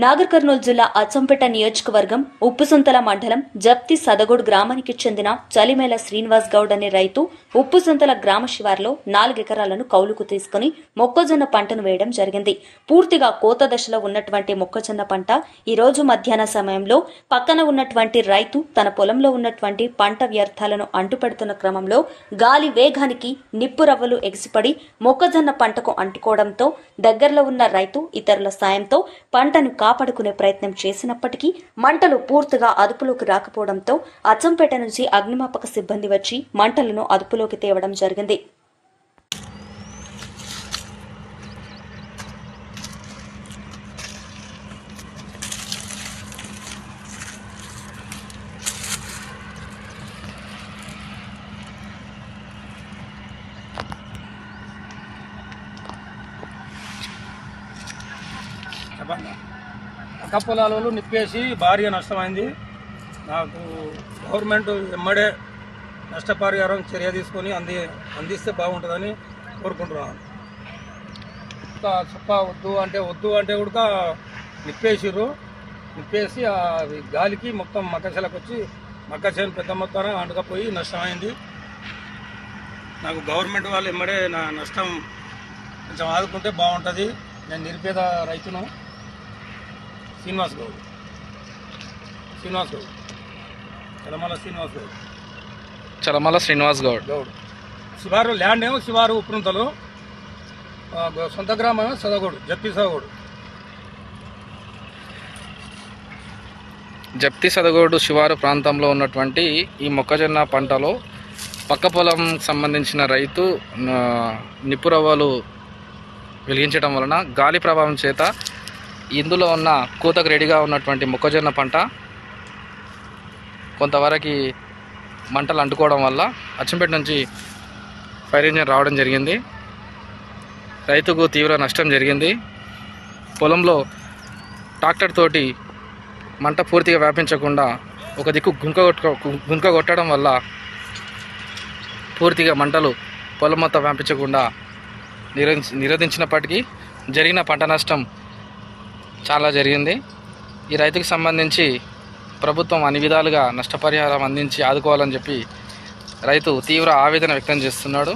నాగర్ కర్నూలు జిల్లా అచ్చంపేట నియోజకవర్గం ఉప్పుసొంతల మండలం జప్తి సదగోడ్ గ్రామానికి చెందిన చలిమేల శ్రీనివాస్ గౌడ్ అనే రైతు ఉప్పుసొంతల గ్రామ శివార్లో నాలుగెకరాలను కౌలుకు తీసుకుని మొక్కజొన్న పంటను వేయడం జరిగింది. పూర్తిగా కోత దశలో ఉన్నటువంటి మొక్కజొన్న పంట ఈ రోజు మధ్యాహ్న సమయంలో పక్కన ఉన్నటువంటి రైతు తన పొలంలో ఉన్నటువంటి పంట వ్యర్థాలను అంటుపెడుతున్న క్రమంలో గాలి వేగానికి నిప్పు రవ్వలు ఎగిసిపడి మొక్కజొన్న పంటకు అంటుకోవడంతో దగ్గరలో ఉన్న రైతు ఇతరుల సాయంతో పంటను కాపాడుకునే ప్రయత్నం చేసినప్పటికీ మంటలు పూర్తిగా అదుపులోకి రాకపోవడంతో అచ్చంపేట నుంచి అగ్నిమాపక సిబ్బంది వచ్చి మంటలను అదుపులోకి తేవడం జరిగింది. చెప్పండి. అక్క పొలాలలో నిప్పేసి భారీగా నష్టమైంది. నాకు గవర్నమెంట్ ఎమ్మడే నష్టపరిహారం చర్య తీసుకొని అంది అందిస్తే బాగుంటుందని కోరుకుంటున్నాను. ఇంకా చుక్క వద్దు అంటే వద్దు అంటే కూడా నిప్పేసిర్రు. నిప్పేసి అది గాలికి మొత్తం మక్కచెలకు వచ్చి మక్క పెద్ద మొత్తాన అంటుకపోయి నష్టమైంది. నాకు గవర్నమెంట్ వాళ్ళు ఎమ్మడే నా నష్టం కొంచెం ఆదుకుంటే బాగుంటుంది. నేను నిరుపేద రైతును. శ్రీనివాస్ గౌడ్. శ్రీనివాస్ గౌడ్. తెలమల శ్రీనివాస్ గౌడ్. చలమల శ్రీనివాస్ గౌడ్. గౌడ్. శివారు ల్యాండ్ ఏమో శివారు ఉప్రుంతలు సొంత గ్రామం ఏమో సదగోడు జప్పి సదగోడు. జప్తి సదగోడు శివారు ప్రాంతంలో ఉన్నటువంటి ఈ మొక్కజొన్న పంటలో పక్క పొలం సంబంధించిన రైతు ఆ, నిప్పు రవ్వలు వెలిగించడం వలన గాలి ప్రభావం చేత ఇందులో ఉన్న కూతకు రెడీగా ఉన్నటువంటి మొక్కజొన్న పంట కొంతవరకు మంటలు అంటుకోవడం వల్ల అచ్చంపేట నుంచి ఫైర్ ఇంజన్ రావడం జరిగింది. రైతుకు తీవ్ర నష్టం జరిగింది. పొలంలో ట్రాక్టర్ తోటి మంట పూర్తిగా వ్యాపించకుండా ఒక దిక్కు గుంక కొట్టుకో గుంక కొట్టడం వల్ల పూర్తిగా మంటలు పొలం మొత్తం వ్యాపించకుండా నిరోధి నిరోధించినప్పటికీ జరిగిన పంట నష్టం చాలా జరిగింది. ఈ రైతుకు సంబంధించి ప్రభుత్వం అన్ని విధాలుగా నష్టపరిహారం అందించి ఆదుకోవాలని చెప్పి రైతు తీవ్ర ఆవేదన వ్యక్తం చేస్తున్నాడు.